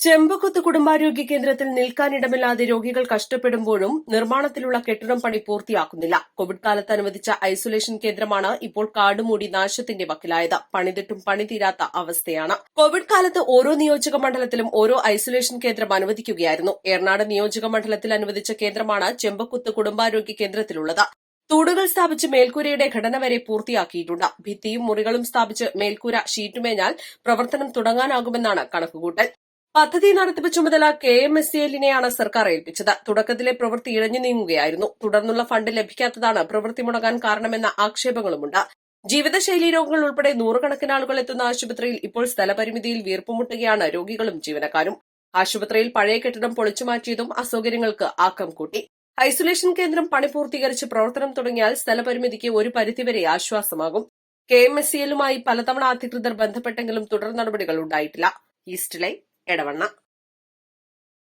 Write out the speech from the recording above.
Chembakuth കുടുംബാരോഗ്യ കേന്ദ്രത്തിൽ നിൽക്കാനിടമില്ലാതെ രോഗികൾ കഷ്ടപ്പെടുമ്പോഴും നിർമ്മാണത്തിലുള്ള കെട്ടിടം പണി പൂർത്തിയാക്കുന്നില്ല. കോവിഡ് കാലത്ത് അനുവദിച്ച ഐസൊലേഷൻ കേന്ദ്രമാണ് ഇപ്പോൾ കാടുമൂടി നാശത്തിന്റെ വക്കിലായത്. പണിതിട്ടും പണിതീരാത്ത അവസ്ഥയാണ്. കോവിഡ് കാലത്ത് ഓരോ നിയോജക മണ്ഡലത്തിലും ഓരോ ഐസൊലേഷൻ കേന്ദ്രം അനുവദിക്കുകയായിരുന്നു. എറണാട് നിയോജക മണ്ഡലത്തിൽ അനുവദിച്ച കേന്ദ്രമാണ് ചെമ്പക്കുത്ത് കുടുംബാരോഗ്യ കേന്ദ്രത്തിലുള്ളത്. തൂടുകൾ സ്ഥാപിച്ച് മേൽക്കൂരയുടെ ഘടന വരെ പൂർത്തിയാക്കിയിട്ടുണ്ട്. ഭിത്തിയും മുറികളും സ്ഥാപിച്ച് മേൽക്കൂര ഷീറ്റുമേഞ്ഞാൽ പ്രവർത്തനം തുടങ്ങാനാകുമെന്നാണ് കണക്കുകൂട്ടൽ. പദ്ധതി നടത്തിപ്പ് ചുമതല കെ എം എസ് സി എല്ലിനെയാണ് സർക്കാർ ഏൽപ്പിച്ചത്. തുടക്കത്തിലെ പ്രവൃത്തി ഇഴഞ്ഞു നീങ്ങുകയായിരുന്നു. തുടർന്നുള്ള ഫണ്ട് ലഭിക്കാത്തതാണ് പ്രവൃത്തി മുടങ്ങാൻ കാരണമെന്ന ആക്ഷേപങ്ങളുമുണ്ട്. ജീവിതശൈലി രോഗങ്ങൾ ഉൾപ്പെടെ നൂറുകണക്കിന് ആളുകൾ എത്തുന്ന ആശുപത്രിയിൽ ഇപ്പോൾ സ്ഥലപരിമിതിയിൽ വീർപ്പുമുട്ടുകയാണ് രോഗികളും ജീവനക്കാരും. ആശുപത്രിയിൽ പഴയ കെട്ടിടം പൊളിച്ചുമാറ്റിയതും അസൌകര്യങ്ങൾക്ക് ആക്കം കൂട്ടി. ഐസൊലേഷൻ കേന്ദ്രം പണി പൂർത്തീകരിച്ച് പ്രവർത്തനം തുടങ്ങിയാൽ സ്ഥലപരിമിതിക്ക് ഒരു പരിധിവരെ ആശ്വാസമാകും. കെ എം എസ് സി എല്ലുമായി പലതവണ അധികൃതർ ബന്ധപ്പെട്ടെങ്കിലും തുടർ നടപടികൾ ഉണ്ടായിട്ടില്ല. East line Edavanna.